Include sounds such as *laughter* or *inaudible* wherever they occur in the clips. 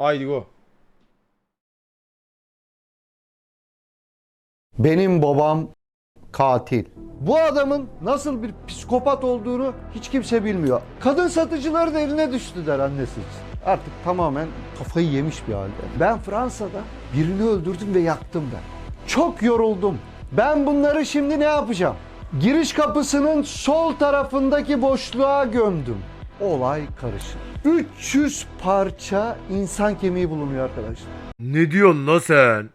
Haydi go. Benim babam katil. Bu adamın nasıl bir psikopat olduğunu hiç kimse bilmiyor. Kadın satıcıları da eline düştüler annesi için. Artık tamamen kafayı yemiş bir halde. Ben Fransa'da birini öldürdüm ve yaktım ben. Çok yoruldum. Ben bunları şimdi ne yapacağım? Giriş kapısının sol tarafındaki boşluğa gömdüm. Olay karışık. 300 parça insan kemiği bulunuyor arkadaşlar. Ne diyorsun la sen?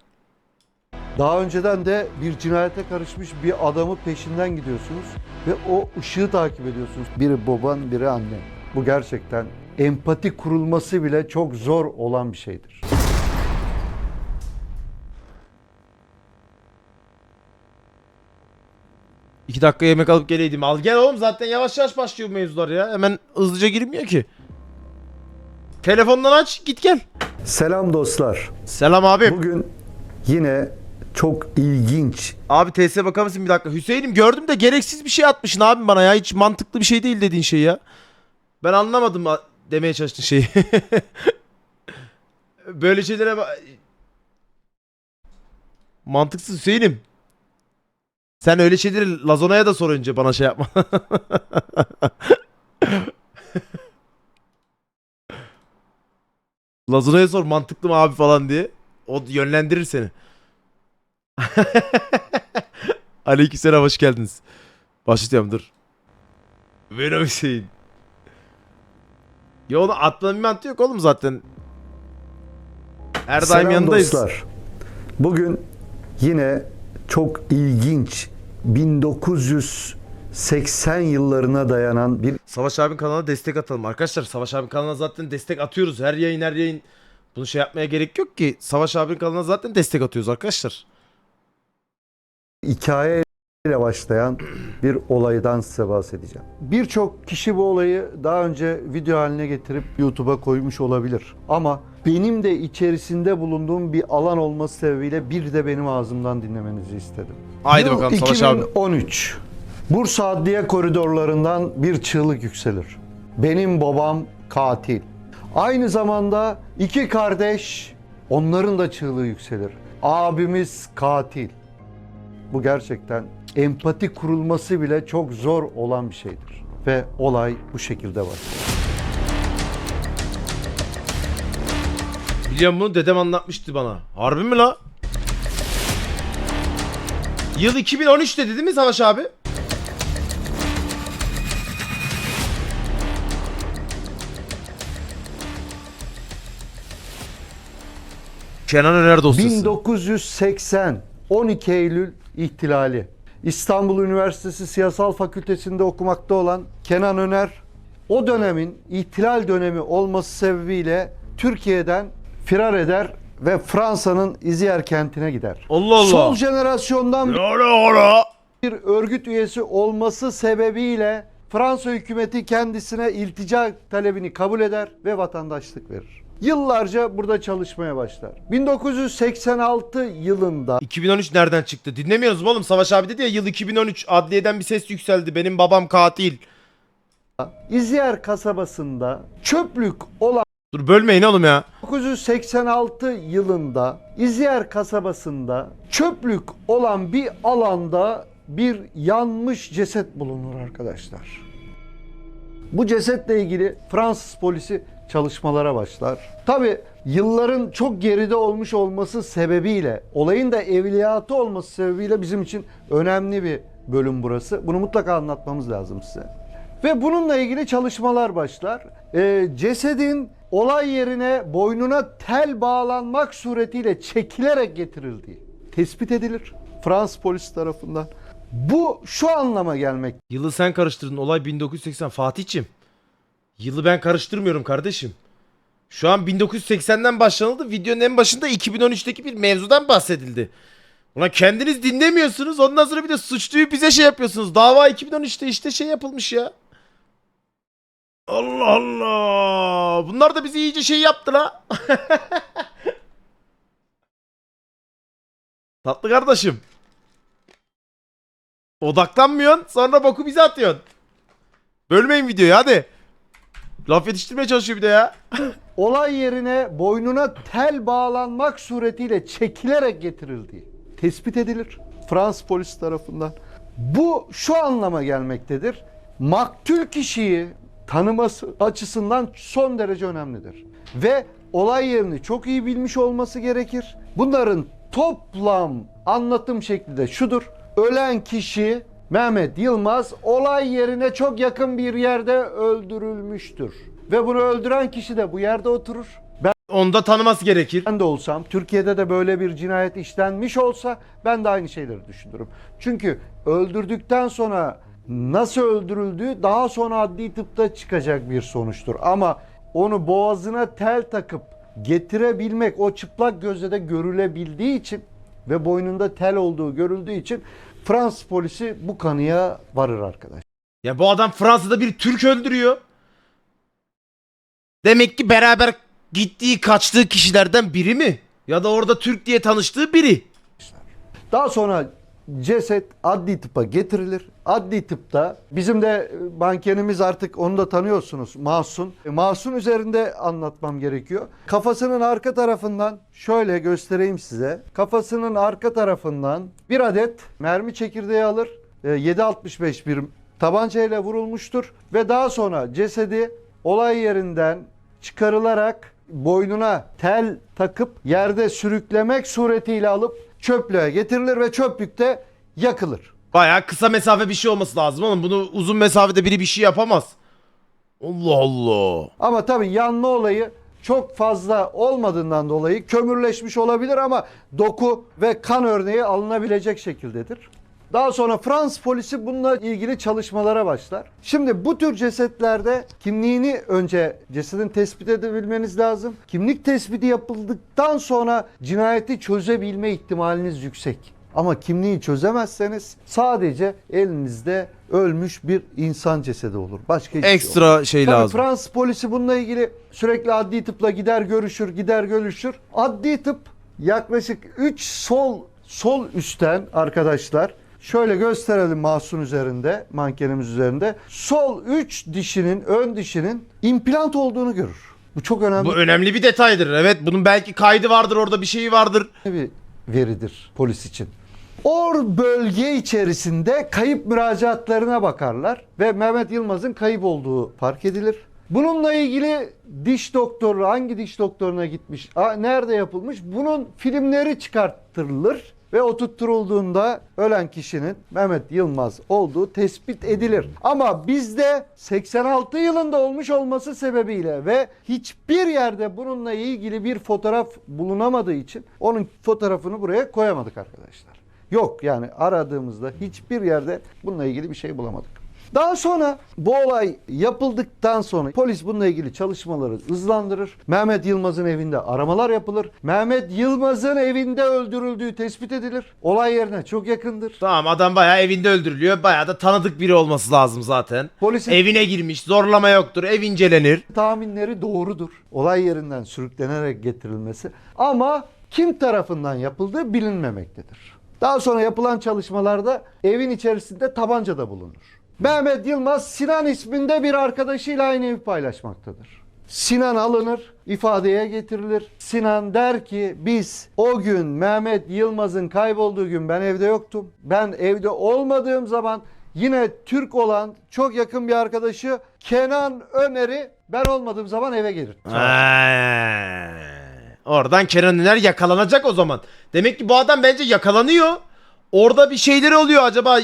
Daha önceden de bir cinayete karışmış bir adamı peşinden gidiyorsunuz ve o ışığı takip ediyorsunuz. Biri baban, biri annen. Bu gerçekten empati kurulması bile çok zor olan bir şeydir. İki dakika yemek alıp geleydim. Al gel oğlum zaten yavaş yavaş başlıyor mevzular ya. Hemen hızlıca girmiyor ki. Telefondan aç git gel. Selam dostlar. Selam abi. Bugün yine çok ilginç Abi TS bakar mısın bir dakika. Hüseyin'im gördüm de gereksiz bir şey atmışsın abi bana ya. Hiç mantıklı bir şey değil dediğin şey ya. Ben anlamadım demeye çalıştığın şeyi. *laughs* Böyle şeylere Mantıksız Hüseyin'im. Sen öyle şeyleri Lazona'ya da sor önce bana şey yapma. *laughs* Lazona'ya sor mantıklı mı abi falan diye. O yönlendirir seni. *laughs* Aleykümselam hoş geldiniz. Başlatıyorum dur. Venom Hüseyin. Ya onu atmanın bir mantığı yok oğlum zaten. Her daim Selam yanındayız. dostlar. Bugün yine çok ilginç 1980 yıllarına dayanan bir Savaş abinin kanalına destek atalım. Arkadaşlar Savaş abinin kanalına zaten destek atıyoruz. Her yayın her yayın. Bunu şey yapmaya gerek yok ki. Savaş abinin kanalına zaten destek atıyoruz arkadaşlar. hikaye ile başlayan bir olaydan size bahsedeceğim. Birçok kişi bu olayı daha önce video haline getirip YouTube'a koymuş olabilir. Ama benim de içerisinde bulunduğum bir alan olması sebebiyle bir de benim ağzımdan dinlemenizi istedim. Haydi Yıl bakalım Savaş abi. 2013. Bursa Adliye koridorlarından bir çığlık yükselir. Benim babam katil. Aynı zamanda iki kardeş, onların da çığlığı yükselir. Abimiz katil. Bu gerçekten empati kurulması bile çok zor olan bir şeydir. Ve olay bu şekilde var. Biliyorum bunu dedem anlatmıştı bana. Harbi mi la? Yıl 2013 dedi mi Savaş abi? Kenan Öner dosyası. 1980 12 Eylül ihtilali. İstanbul Üniversitesi Siyasal Fakültesinde okumakta olan Kenan Öner o dönemin ihtilal dönemi olması sebebiyle Türkiye'den firar eder ve Fransa'nın İziyer kentine gider. Allah Allah. Sol jenerasyondan Ora ora. bir örgüt üyesi olması sebebiyle Fransa hükümeti kendisine iltica talebini kabul eder ve vatandaşlık verir. Yıllarca burada çalışmaya başlar. 1986 yılında 2013 nereden çıktı? Dinlemiyoruz mu oğlum? Savaş abi dedi ya yıl 2013 adliyeden bir ses yükseldi. Benim babam katil. İzyer kasabasında çöplük olan Dur bölmeyin oğlum ya. 1986 yılında İzyer kasabasında çöplük olan bir alanda bir yanmış ceset bulunur arkadaşlar. Bu cesetle ilgili Fransız polisi çalışmalara başlar. Tabi yılların çok geride olmuş olması sebebiyle, olayın da evliyatı olması sebebiyle bizim için önemli bir bölüm burası. Bunu mutlaka anlatmamız lazım size. Ve bununla ilgili çalışmalar başlar. Ee, cesedin olay yerine boynuna tel bağlanmak suretiyle çekilerek getirildiği tespit edilir Fransız polisi tarafından. Bu şu anlama gelmek Yılı sen karıştırdın. Olay 1980. Fatih'cim. Yılı ben karıştırmıyorum kardeşim. Şu an 1980'den başlanıldı. Videonun en başında 2013'teki bir mevzudan bahsedildi. Ulan kendiniz dinlemiyorsunuz. Ondan sonra bir de suçluyu bize şey yapıyorsunuz. Dava 2013'te işte şey yapılmış ya. Allah Allah. Bunlar da bizi iyice şey yaptı la. *laughs* Tatlı kardeşim. Odaklanmıyorsun sonra boku bize atıyorsun. Bölmeyin videoyu hadi. Laf yetiştirmeye çalışıyor bir de ya. *laughs* olay yerine boynuna tel bağlanmak suretiyle çekilerek getirildiği tespit edilir Fransız polisi tarafından. Bu şu anlama gelmektedir. Maktul kişiyi tanıması açısından son derece önemlidir. Ve olay yerini çok iyi bilmiş olması gerekir. Bunların toplam anlatım şekli de şudur. Ölen kişi Mehmet Yılmaz olay yerine çok yakın bir yerde öldürülmüştür. Ve bunu öldüren kişi de bu yerde oturur. Onu da tanıması gerekir. Ben de olsam, Türkiye'de de böyle bir cinayet işlenmiş olsa ben de aynı şeyleri düşünürüm. Çünkü öldürdükten sonra nasıl öldürüldüğü daha sonra adli tıpta çıkacak bir sonuçtur. Ama onu boğazına tel takıp getirebilmek o çıplak gözle de görülebildiği için ve boynunda tel olduğu görüldüğü için Fransız polisi bu kanıya varır arkadaş. Ya bu adam Fransa'da bir Türk öldürüyor. Demek ki beraber gittiği kaçtığı kişilerden biri mi? Ya da orada Türk diye tanıştığı biri. Daha sonra ceset adli tıpa getirilir. Adli tıpta bizim de e, mankenimiz artık onu da tanıyorsunuz Mahsun. E, Mahsun üzerinde anlatmam gerekiyor. Kafasının arka tarafından şöyle göstereyim size. Kafasının arka tarafından bir adet mermi çekirdeği alır. E, 7.65 bir tabancayla vurulmuştur ve daha sonra cesedi olay yerinden çıkarılarak boynuna tel takıp yerde sürüklemek suretiyle alıp çöplüğe getirilir ve çöplükte yakılır. Bayağı kısa mesafe bir şey olması lazım oğlum. Bunu uzun mesafede biri bir şey yapamaz. Allah Allah. Ama tabii yanma olayı çok fazla olmadığından dolayı kömürleşmiş olabilir ama doku ve kan örneği alınabilecek şekildedir. Daha sonra Fransız polisi bununla ilgili çalışmalara başlar. Şimdi bu tür cesetlerde kimliğini önce cesedin tespit edebilmeniz lazım. Kimlik tespiti yapıldıktan sonra cinayeti çözebilme ihtimaliniz yüksek. Ama kimliği çözemezseniz sadece elinizde ölmüş bir insan cesedi olur. Başka hiçbir şey. Ekstra şey Tabii lazım. Fransız polisi bununla ilgili sürekli adli tıpla gider görüşür, gider görüşür. Adli tıp yaklaşık 3 sol sol üstten arkadaşlar şöyle gösterelim mahsun üzerinde, mankenimiz üzerinde. Sol 3 dişinin, ön dişinin implant olduğunu görür. Bu çok önemli Bu önemli bir detaydır. Evet bunun belki kaydı vardır orada bir şeyi vardır. bir veridir polis için. O bölge içerisinde kayıp müracaatlarına bakarlar ve Mehmet Yılmaz'ın kayıp olduğu fark edilir. Bununla ilgili diş doktoru hangi diş doktoruna gitmiş, nerede yapılmış bunun filmleri çıkarttırılır ve oturtturulduğunda ölen kişinin Mehmet Yılmaz olduğu tespit edilir. Ama bizde 86 yılında olmuş olması sebebiyle ve hiçbir yerde bununla ilgili bir fotoğraf bulunamadığı için onun fotoğrafını buraya koyamadık arkadaşlar. Yok yani aradığımızda hiçbir yerde bununla ilgili bir şey bulamadık. Daha sonra bu olay yapıldıktan sonra polis bununla ilgili çalışmaları hızlandırır. Mehmet Yılmaz'ın evinde aramalar yapılır. Mehmet Yılmaz'ın evinde öldürüldüğü tespit edilir. Olay yerine çok yakındır. Tamam adam bayağı evinde öldürülüyor. Bayağı da tanıdık biri olması lazım zaten. Polisin Evine girmiş zorlama yoktur ev incelenir. tahminleri doğrudur. Olay yerinden sürüklenerek getirilmesi ama kim tarafından yapıldığı bilinmemektedir. Daha sonra yapılan çalışmalarda evin içerisinde tabanca da bulunur. Mehmet Yılmaz Sinan isminde bir arkadaşıyla aynı evi paylaşmaktadır. Sinan alınır, ifadeye getirilir. Sinan der ki biz o gün Mehmet Yılmaz'ın kaybolduğu gün ben evde yoktum. Ben evde olmadığım zaman yine Türk olan çok yakın bir arkadaşı Kenan Öner'i ben olmadığım zaman eve gelir. Oradan Kenan Üner yakalanacak o zaman. Demek ki bu adam bence yakalanıyor. Orada bir şeyleri oluyor acaba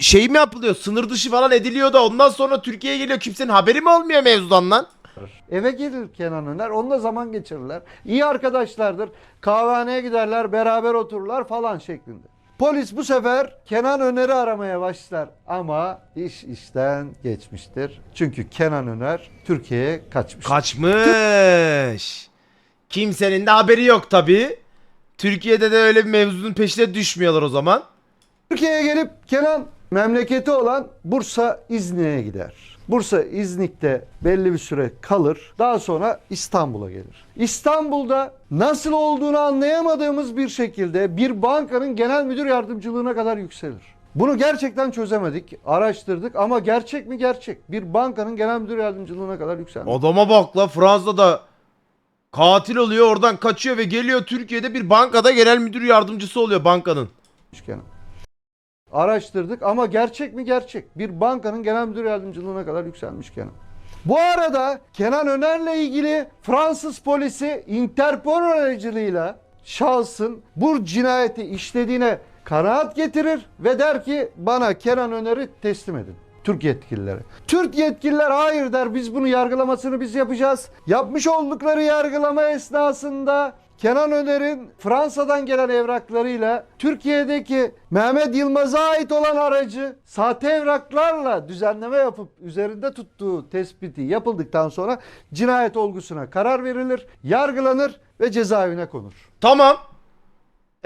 şey mi yapılıyor? Sınır dışı falan ediliyor da ondan sonra Türkiye'ye geliyor. Kimsenin haberi mi olmuyor mevzudan lan? Eve gelir Kenan Öner. Onunla zaman geçirirler. İyi arkadaşlardır. Kahvehaneye giderler, beraber otururlar falan şeklinde. Polis bu sefer Kenan Öner'i aramaya başlar ama iş işten geçmiştir. Çünkü Kenan Öner Türkiye'ye kaçmış. Kaçmış. Kimsenin de haberi yok tabi. Türkiye'de de öyle bir mevzunun peşine düşmüyorlar o zaman. Türkiye'ye gelip Kenan memleketi olan Bursa İznik'e gider. Bursa İznik'te belli bir süre kalır. Daha sonra İstanbul'a gelir. İstanbul'da nasıl olduğunu anlayamadığımız bir şekilde bir bankanın genel müdür yardımcılığına kadar yükselir. Bunu gerçekten çözemedik, araştırdık ama gerçek mi gerçek. Bir bankanın genel müdür yardımcılığına kadar yükselmiş. Adama bak la Fransa'da katil oluyor oradan kaçıyor ve geliyor Türkiye'de bir bankada genel müdür yardımcısı oluyor bankanın. Kenan. Araştırdık ama gerçek mi gerçek. Bir bankanın genel müdür yardımcılığına kadar yükselmiş Kenan. Bu arada Kenan Öner'le ilgili Fransız polisi Interpol aracılığıyla şahsın bu cinayeti işlediğine kanaat getirir ve der ki bana Kenan Öner'i teslim edin. Türk yetkilileri. Türk yetkililer hayır der biz bunu yargılamasını biz yapacağız. Yapmış oldukları yargılama esnasında Kenan Öner'in Fransa'dan gelen evraklarıyla Türkiye'deki Mehmet Yılmaz'a ait olan aracı sahte evraklarla düzenleme yapıp üzerinde tuttuğu tespiti yapıldıktan sonra cinayet olgusuna karar verilir, yargılanır ve cezaevine konur. Tamam.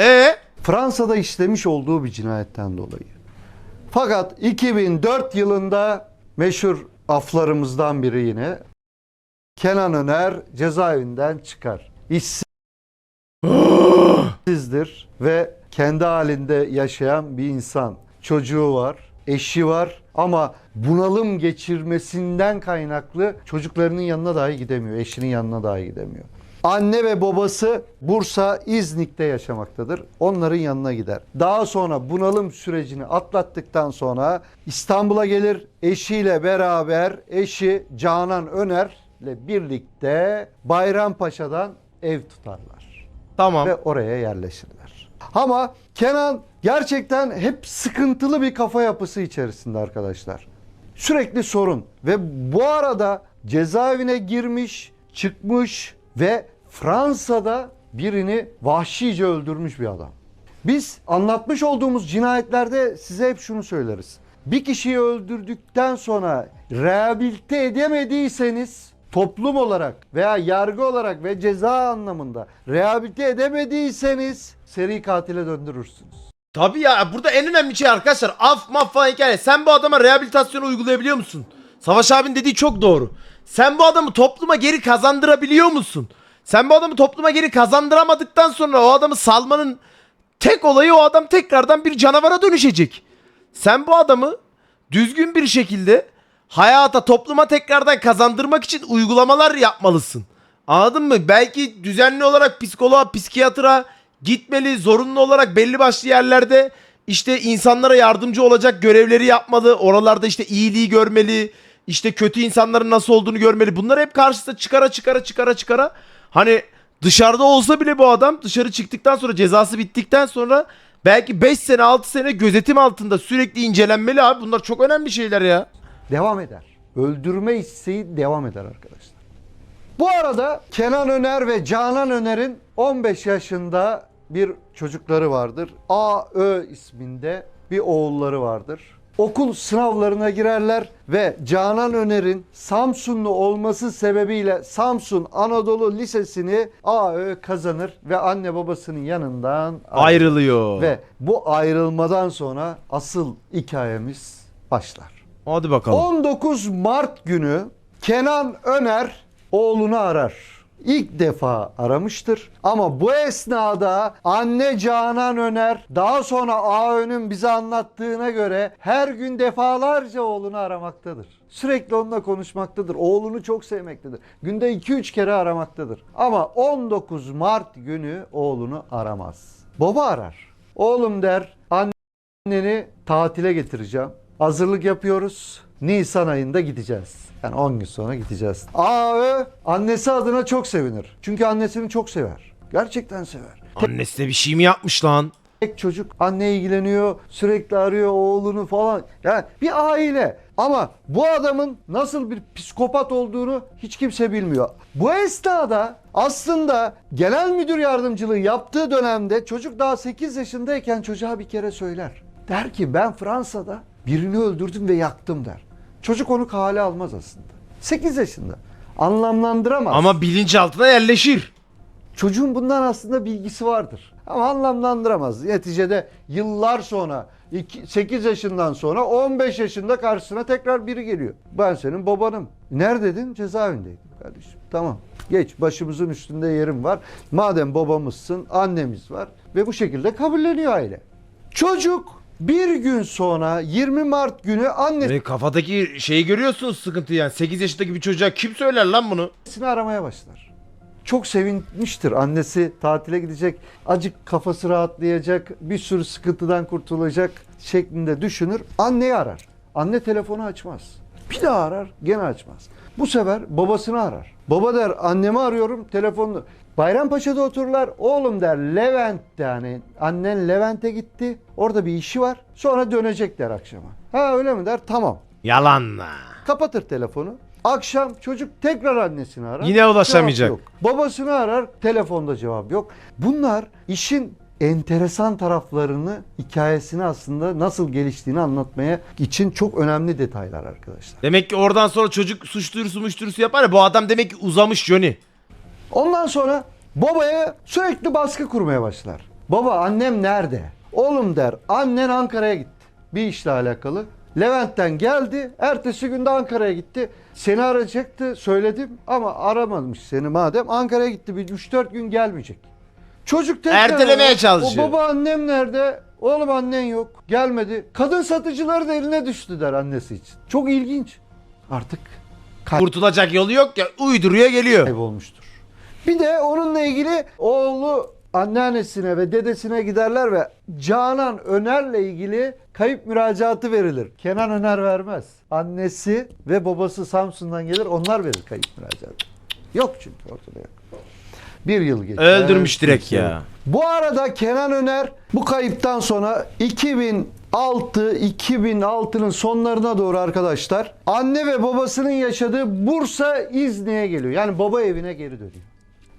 E Fransa'da işlemiş olduğu bir cinayetten dolayı. Fakat 2004 yılında meşhur aflarımızdan biri yine Kenan Öner cezaevinden çıkar. İşsizdir ve kendi halinde yaşayan bir insan. Çocuğu var, eşi var ama bunalım geçirmesinden kaynaklı çocuklarının yanına dahi gidemiyor. Eşinin yanına dahi gidemiyor. Anne ve babası Bursa İznik'te yaşamaktadır. Onların yanına gider. Daha sonra bunalım sürecini atlattıktan sonra İstanbul'a gelir. Eşiyle beraber eşi Canan Öner'le birlikte Bayrampaşa'dan ev tutarlar tamam. ve oraya yerleşirler. Ama Kenan gerçekten hep sıkıntılı bir kafa yapısı içerisinde arkadaşlar. Sürekli sorun ve bu arada cezaevine girmiş, çıkmış ve Fransa'da birini vahşice öldürmüş bir adam. Biz anlatmış olduğumuz cinayetlerde size hep şunu söyleriz. Bir kişiyi öldürdükten sonra rehabilite edemediyseniz toplum olarak veya yargı olarak ve ceza anlamında rehabilite edemediyseniz seri katile döndürürsünüz. Tabii ya burada en önemli şey arkadaşlar af maf falan hikaye. Sen bu adama rehabilitasyon uygulayabiliyor musun? Savaş abin dediği çok doğru. Sen bu adamı topluma geri kazandırabiliyor musun? Sen bu adamı topluma geri kazandıramadıktan sonra o adamı salmanın tek olayı o adam tekrardan bir canavara dönüşecek. Sen bu adamı düzgün bir şekilde hayata topluma tekrardan kazandırmak için uygulamalar yapmalısın. Anladın mı? Belki düzenli olarak psikoloğa, psikiyatra gitmeli, zorunlu olarak belli başlı yerlerde işte insanlara yardımcı olacak görevleri yapmalı. Oralarda işte iyiliği görmeli, işte kötü insanların nasıl olduğunu görmeli. Bunları hep karşısına çıkara çıkara çıkara çıkara hani dışarıda olsa bile bu adam dışarı çıktıktan sonra cezası bittikten sonra belki 5 sene 6 sene gözetim altında sürekli incelenmeli abi. Bunlar çok önemli şeyler ya. Devam eder. Öldürme isteği devam eder arkadaşlar. Bu arada Kenan Öner ve Canan Öner'in 15 yaşında bir çocukları vardır. A.Ö isminde bir oğulları vardır. Okul sınavlarına girerler ve Canan Öner'in Samsunlu olması sebebiyle Samsun Anadolu Lisesi'ni A.Ö kazanır ve anne babasının yanından. Ayrılıyor. Ve bu ayrılmadan sonra asıl hikayemiz başlar. Hadi bakalım. 19 Mart günü Kenan Öner oğlunu arar. İlk defa aramıştır. Ama bu esnada anne Canan Öner daha sonra Ağön'ün bize anlattığına göre her gün defalarca oğlunu aramaktadır. Sürekli onunla konuşmaktadır. Oğlunu çok sevmektedir. Günde 2-3 kere aramaktadır. Ama 19 Mart günü oğlunu aramaz. Baba arar. Oğlum der anneni tatile getireceğim. Hazırlık yapıyoruz. Nisan ayında gideceğiz. Yani 10 gün sonra gideceğiz. Aa, annesi adına çok sevinir. Çünkü annesini çok sever. Gerçekten sever. Annesi de bir şey mi yapmış lan? Tek çocuk anne ilgileniyor, sürekli arıyor oğlunu falan. Yani bir aile. Ama bu adamın nasıl bir psikopat olduğunu hiç kimse bilmiyor. Bu esnada aslında genel müdür yardımcılığı yaptığı dönemde çocuk daha 8 yaşındayken çocuğa bir kere söyler. Der ki ben Fransa'da birini öldürdüm ve yaktım der. Çocuk onu kale almaz aslında. 8 yaşında. Anlamlandıramaz. Ama bilinçaltına yerleşir. Çocuğun bundan aslında bilgisi vardır. Ama anlamlandıramaz. Neticede yıllar sonra 8 yaşından sonra 15 yaşında karşısına tekrar biri geliyor. Ben senin babanım. Neredeydin? Cezaevindeydim kardeşim. Tamam. Geç başımızın üstünde yerim var. Madem babamızsın annemiz var. Ve bu şekilde kabulleniyor aile. Çocuk Bir gün sonra 20 Mart günü annesini Ve kafadaki şeyi görüyorsunuz sıkıntı yani. 8 yaşındaki bir çocuğa kim söyler lan bunu? aramaya başlar. Çok sevinmiştir. Annesi tatile gidecek, acık kafası rahatlayacak, bir sürü sıkıntıdan kurtulacak şeklinde düşünür. Anneyi arar. Anne telefonu açmaz. Bir daha arar, gene açmaz. Bu sefer babasını arar. Baba der annemi arıyorum telefonunu. Bayrampaşa'da otururlar. Oğlum der Levent'te hani annen Levent'e gitti. Orada bir işi var. Sonra dönecek der akşama. Ha öyle mi der? Tamam. Yalanla. Kapatır telefonu. Akşam çocuk tekrar annesini arar. Yine ulaşamayacak. Cevap yok. Babasını arar. Telefonda cevap yok. Bunlar işin enteresan taraflarını, hikayesini aslında nasıl geliştiğini anlatmaya için çok önemli detaylar arkadaşlar. Demek ki oradan sonra çocuk suç duyurusu muş duyurusu yapar ya bu adam demek ki uzamış Johnny. Ondan sonra babaya sürekli baskı kurmaya başlar. Baba annem nerede? Oğlum der annen Ankara'ya gitti. Bir işle alakalı. Levent'ten geldi. Ertesi günde Ankara'ya gitti. Seni arayacaktı söyledim ama aramamış seni madem. Ankara'ya gitti bir 3-4 gün gelmeyecek. Çocuk tekrar Ertelemeye çalışıyor. O baba annem nerede? Oğlum annen yok. Gelmedi. Kadın satıcıları da eline düştü der annesi için. Çok ilginç. Artık Kurtulacak yolu yok ya uyduruyor geliyor. kaybolmuştur. Bir de onunla ilgili oğlu anneannesine ve dedesine giderler ve Canan Öner'le ilgili kayıp müracaatı verilir. Kenan Öner vermez. Annesi ve babası Samsun'dan gelir onlar verir kayıp müracaatı. Yok çünkü ortada yok. Bir yıl geçer. Öldürmüş direkt ya. Bu arada Kenan Öner bu kayıptan sonra 2006 2006'nın sonlarına doğru arkadaşlar anne ve babasının yaşadığı Bursa İzni'ye geliyor. Yani baba evine geri dönüyor.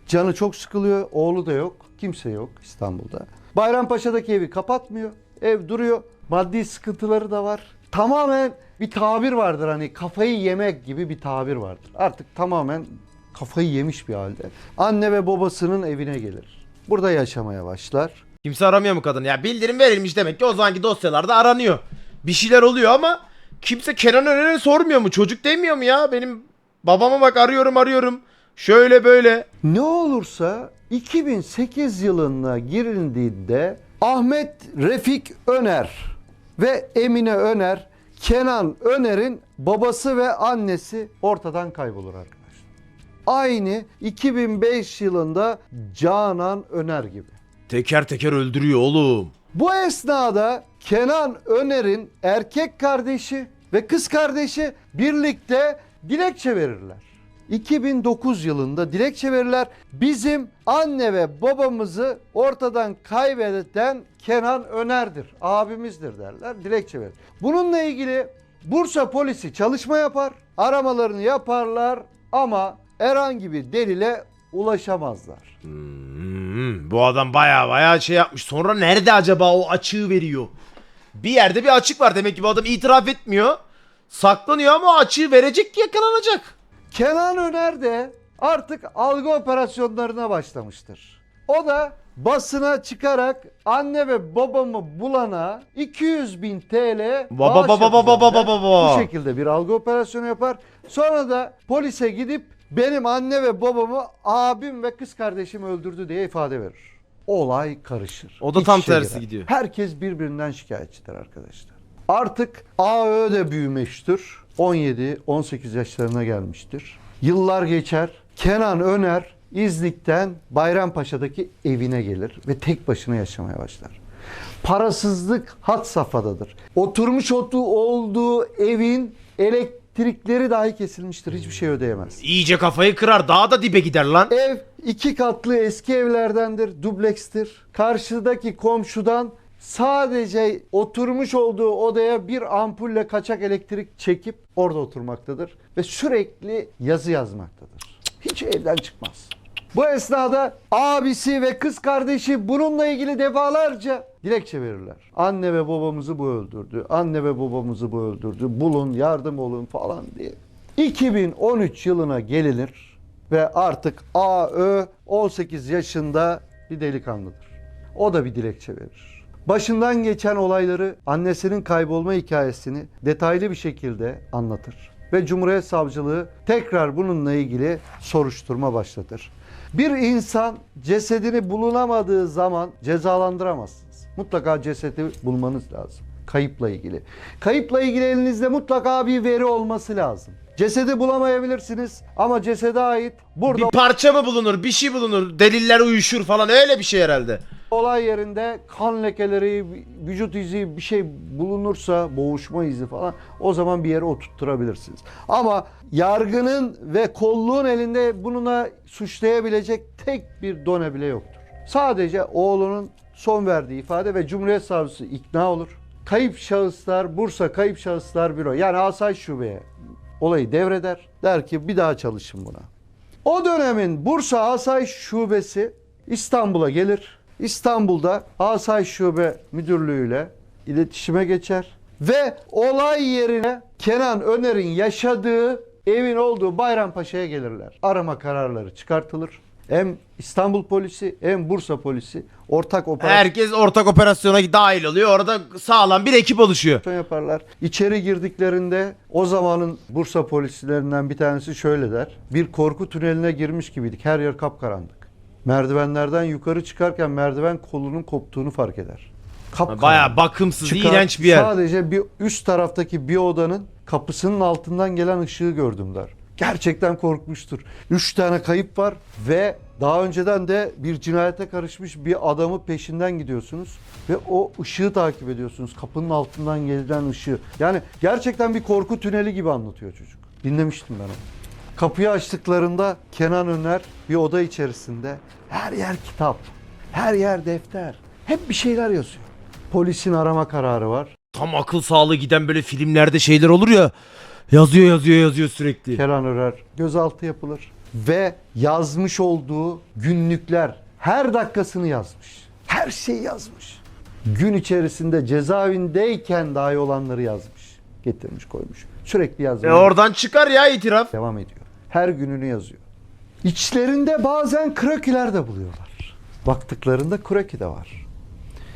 Canı çok sıkılıyor. Oğlu da yok. Kimse yok İstanbul'da. Bayrampaşa'daki evi kapatmıyor. Ev duruyor. Maddi sıkıntıları da var. Tamamen bir tabir vardır hani kafayı yemek gibi bir tabir vardır. Artık tamamen kafayı yemiş bir halde. Anne ve babasının evine gelir. Burada yaşamaya başlar. Kimse aramıyor mu kadın? Ya bildirim verilmiş demek ki o zamanki dosyalarda aranıyor. Bir şeyler oluyor ama kimse Kenan Öner'e sormuyor mu? Çocuk demiyor mu ya? Benim babama bak arıyorum arıyorum. Şöyle böyle. Ne olursa 2008 yılına girildiğinde Ahmet Refik Öner ve Emine Öner Kenan Öner'in babası ve annesi ortadan kaybolur arkadaşlar. Aynı 2005 yılında Canan Öner gibi. Teker teker öldürüyor oğlum. Bu esnada Kenan Öner'in erkek kardeşi ve kız kardeşi birlikte dilekçe verirler. 2009 yılında dilekçe verirler. Bizim anne ve babamızı ortadan kaybeden Kenan Öner'dir, abimizdir derler. Dilekçe verir. Bununla ilgili Bursa polisi çalışma yapar, aramalarını yaparlar ama herhangi bir delile ulaşamazlar. Hmm, bu adam baya baya şey yapmış. Sonra nerede acaba o açığı veriyor? Bir yerde bir açık var. Demek ki bu adam itiraf etmiyor. Saklanıyor ama açığı verecek ki yakalanacak. Kenan Öner de artık algı operasyonlarına başlamıştır. O da basına çıkarak anne ve babamı bulana 200 bin TL Baba, baba, baba, baba, baba. Bu şekilde bir algı operasyonu yapar. Sonra da polise gidip benim anne ve babamı abim ve kız kardeşim öldürdü diye ifade verir. Olay karışır. O da İç tam tersi girer. gidiyor. Herkes birbirinden şikayetçidir arkadaşlar. Artık AÖ de büyümüştür. 17-18 yaşlarına gelmiştir. Yıllar geçer. Kenan Öner İznik'ten Bayrampaşa'daki evine gelir ve tek başına yaşamaya başlar. Parasızlık had safhadadır. Oturmuş otu olduğu evin elektrikleri dahi kesilmiştir. Hiçbir şey ödeyemez. İyice kafayı kırar. Daha da dibe gider lan. Ev iki katlı eski evlerdendir, dublekstir. Karşıdaki komşudan sadece oturmuş olduğu odaya bir ampulle kaçak elektrik çekip orada oturmaktadır. Ve sürekli yazı yazmaktadır. Hiç evden çıkmaz. Bu esnada abisi ve kız kardeşi bununla ilgili defalarca dilekçe verirler. Anne ve babamızı bu öldürdü. Anne ve babamızı bu öldürdü. Bulun, yardım olun falan diye. 2013 yılına gelinir ve artık AÖ 18 yaşında bir delikanlıdır. O da bir dilekçe verir. Başından geçen olayları, annesinin kaybolma hikayesini detaylı bir şekilde anlatır. Ve Cumhuriyet Savcılığı tekrar bununla ilgili soruşturma başlatır. Bir insan cesedini bulunamadığı zaman cezalandıramazsınız. mutlaka cesedi bulmanız lazım. Kayıpla ilgili. Kayıpla ilgili elinizde mutlaka bir veri olması lazım. Cesedi bulamayabilirsiniz ama cesede ait burada Bir parça mı bulunur, bir şey bulunur, deliller uyuşur falan öyle bir şey herhalde. olay yerinde kan lekeleri, vücut izi bir şey bulunursa, boğuşma izi falan o zaman bir yere oturtturabilirsiniz. Ama yargının ve kolluğun elinde bununla suçlayabilecek tek bir done bile yoktur. Sadece oğlunun son verdiği ifade ve Cumhuriyet Savcısı ikna olur. Kayıp şahıslar, Bursa Kayıp Şahıslar Büro yani Asayiş Şube'ye olayı devreder. Der ki bir daha çalışın buna. O dönemin Bursa Asayiş Şubesi İstanbul'a gelir. İstanbul'da Asayiş Şube Müdürlüğü'yle iletişime geçer. Ve olay yerine Kenan Öner'in yaşadığı evin olduğu Bayrampaşa'ya gelirler. Arama kararları çıkartılır. Hem İstanbul polisi hem Bursa polisi ortak operasyon Herkes ortak operasyona dahil oluyor. Orada sağlam bir ekip oluşuyor. yaparlar. İçeri girdiklerinde o zamanın Bursa polislerinden bir tanesi şöyle der. Bir korku tüneline girmiş gibiydik. Her yer kapkaranlık. Merdivenlerden yukarı çıkarken merdiven kolunun koptuğunu fark eder. Kapkaranlık. Baya bakımsız, Çıkar- iğrenç bir yer. Sadece bir üst taraftaki bir odanın kapısının altından gelen ışığı gördüm der. Gerçekten korkmuştur. Üç tane kayıp var ve daha önceden de bir cinayete karışmış bir adamı peşinden gidiyorsunuz ve o ışığı takip ediyorsunuz. Kapının altından gelen ışığı. Yani gerçekten bir korku tüneli gibi anlatıyor çocuk. Dinlemiştim ben onu. Kapıyı açtıklarında Kenan Öner bir oda içerisinde her yer kitap, her yer defter. Hep bir şeyler yazıyor. Polisin arama kararı var. Tam akıl sağlığı giden böyle filmlerde şeyler olur ya. Yazıyor yazıyor yazıyor sürekli. Kenan Örer gözaltı yapılır ve yazmış olduğu günlükler her dakikasını yazmış. Her şeyi yazmış. Gün içerisinde cezaevindeyken dahi olanları yazmış. Getirmiş koymuş. Sürekli E yazmaya oradan çıkar ya itiraf. devam ediyor. Her gününü yazıyor. İçlerinde bazen krokiler de buluyorlar. Baktıklarında kroki de var.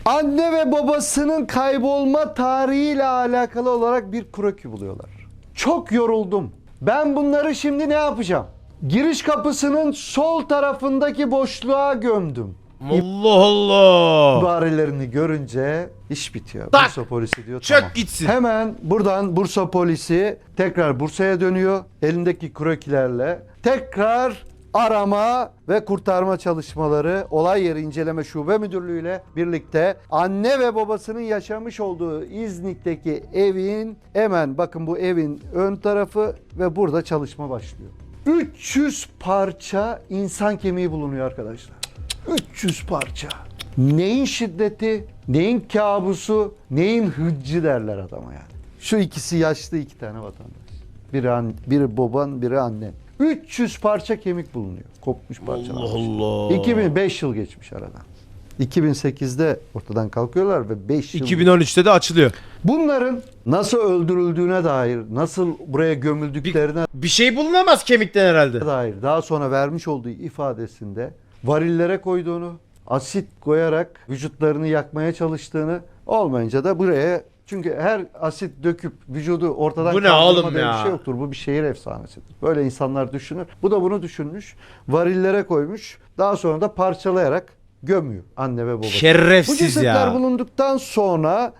Anne ve babasının kaybolma tarihiyle alakalı olarak bir kroki buluyorlar. Çok yoruldum. Ben bunları şimdi ne yapacağım? Giriş kapısının sol tarafındaki boşluğa gömdüm. Allah Allah. İbarelerini görünce iş bitiyor. Tak! Bursa polisi diyor Çök tamam. gitsin. Hemen buradan Bursa polisi tekrar Bursa'ya dönüyor. Elindeki krokilerle tekrar arama ve kurtarma çalışmaları olay yeri inceleme şube müdürlüğü ile birlikte anne ve babasının yaşamış olduğu İznik'teki evin hemen bakın bu evin ön tarafı ve burada çalışma başlıyor. 300 parça insan kemiği bulunuyor arkadaşlar. 300 parça. Neyin şiddeti, neyin kabusu, neyin hıccı derler adama yani. Şu ikisi yaşlı iki tane vatandaş. Biri, an, biri baban, biri annen. 300 parça kemik bulunuyor. Kopmuş parçalar. Allah Allah. 2005 yıl geçmiş aradan. 2008'de ortadan kalkıyorlar ve 5 yıl 2013'te de açılıyor. Bunların nasıl öldürüldüğüne dair, nasıl buraya gömüldüklerine Bir şey bulunamaz kemikten herhalde. dair daha sonra vermiş olduğu ifadesinde varillere koyduğunu, asit koyarak vücutlarını yakmaya çalıştığını olmayınca da buraya çünkü her asit döküp vücudu ortadan Bu ne oğlum ya? bir şey yoktur. Bu bir şehir efsanesidir. Böyle insanlar düşünür. Bu da bunu düşünmüş. Varillere koymuş. Daha sonra da parçalayarak gömüyor anne ve babası. Bu Şerefsiz cesetler ya. bulunduktan sonra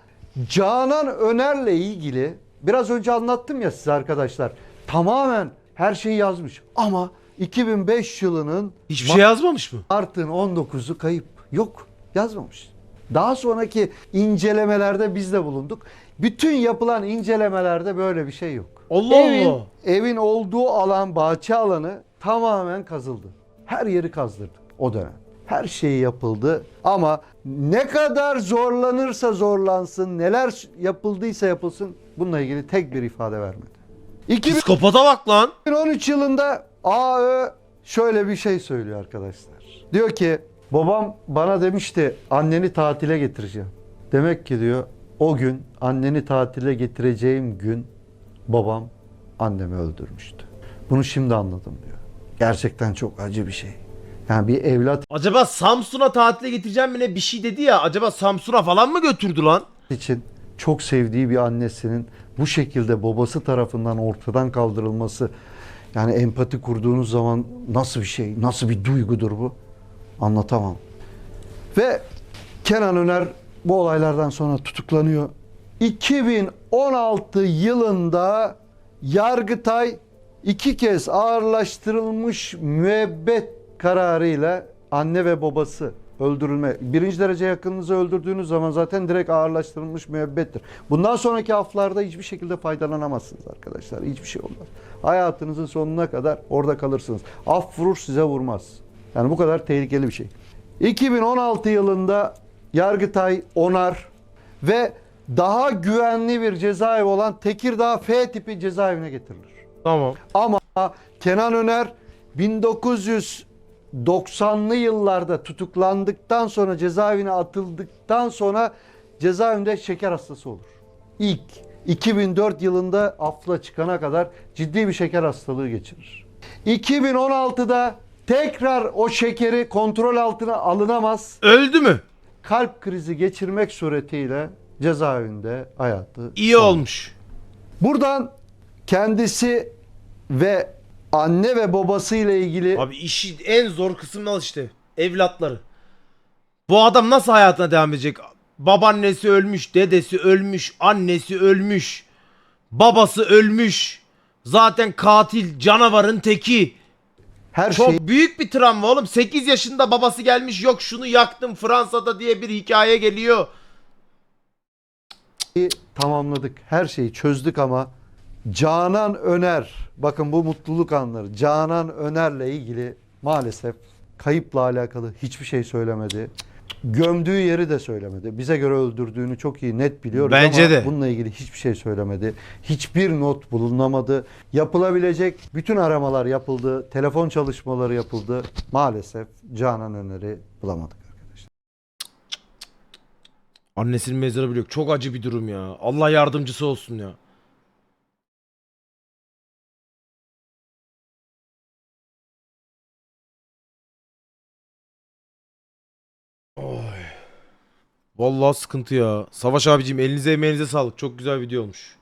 Canan Öner'le ilgili biraz önce anlattım ya size arkadaşlar. Tamamen her şeyi yazmış. Ama 2005 yılının Hiçbir şey yazmamış mı? Mart'ın 19'u kayıp. Yok yazmamış. Daha sonraki incelemelerde biz de bulunduk. Bütün yapılan incelemelerde böyle bir şey yok. Allah evin, Allah. Evin olduğu alan, bahçe alanı tamamen kazıldı. Her yeri kazdırdık o dönem. Her şey yapıldı ama ne kadar zorlanırsa zorlansın, neler yapıldıysa yapılsın bununla ilgili tek bir ifade vermedi. 2000 Psikopata bak lan. 2013 yılında AÖ şöyle bir şey söylüyor arkadaşlar. Diyor ki babam bana demişti anneni tatile getireceğim. Demek ki diyor o gün anneni tatile getireceğim gün babam annemi öldürmüştü. Bunu şimdi anladım diyor. Gerçekten çok acı bir şey. Yani bir evlat Acaba Samsun'a tatile getireceğim mi ne bir şey dedi ya. Acaba Samsun'a falan mı götürdü lan? için çok sevdiği bir annesinin bu şekilde babası tarafından ortadan kaldırılması yani empati kurduğunuz zaman nasıl bir şey, nasıl bir duygudur bu? Anlatamam. Ve Kenan Öner bu olaylardan sonra tutuklanıyor. 2016 yılında Yargıtay iki kez ağırlaştırılmış müebbet kararıyla anne ve babası öldürülme. Birinci derece yakınınızı öldürdüğünüz zaman zaten direkt ağırlaştırılmış müebbettir. Bundan sonraki haflarda hiçbir şekilde faydalanamazsınız arkadaşlar. Hiçbir şey olmaz. Hayatınızın sonuna kadar orada kalırsınız. Af vurur size vurmaz. Yani bu kadar tehlikeli bir şey. 2016 yılında Yargıtay onar ve daha güvenli bir cezaevi olan Tekirdağ F tipi cezaevine getirilir. Tamam. Ama Kenan Öner 1990'lı yıllarda tutuklandıktan sonra cezaevine atıldıktan sonra cezaevinde şeker hastası olur. İlk 2004 yılında afla çıkana kadar ciddi bir şeker hastalığı geçirir. 2016'da tekrar o şekeri kontrol altına alınamaz. Öldü mü? Kalp krizi geçirmek suretiyle cezaevinde hayatı İyi olmuş. Buradan kendisi ve anne ve babası ile ilgili Abi işi en zor kısmı işte. Evlatları. Bu adam nasıl hayatına devam edecek? Babaannesi ölmüş, dedesi ölmüş, annesi ölmüş. Babası ölmüş. Zaten katil canavarın teki. Her Çok şeyi büyük bir travma oğlum. 8 yaşında babası gelmiş yok şunu yaktım Fransa'da diye bir hikaye geliyor. tamamladık. Her şeyi çözdük ama Canan Öner, bakın bu mutluluk anları. Canan Öner'le ilgili maalesef kayıpla alakalı hiçbir şey söylemedi. Gömdüğü yeri de söylemedi. Bize göre öldürdüğünü çok iyi net biliyoruz Bence ama de. bununla ilgili hiçbir şey söylemedi. Hiçbir not bulunamadı. Yapılabilecek bütün aramalar yapıldı. Telefon çalışmaları yapıldı. Maalesef Canan Öner'i bulamadık arkadaşlar. Annesinin mezarı bile yok. Çok acı bir durum ya. Allah yardımcısı olsun ya. Vallahi sıkıntı ya. Savaş abicim elinize emeğinize sağlık. Çok güzel video olmuş.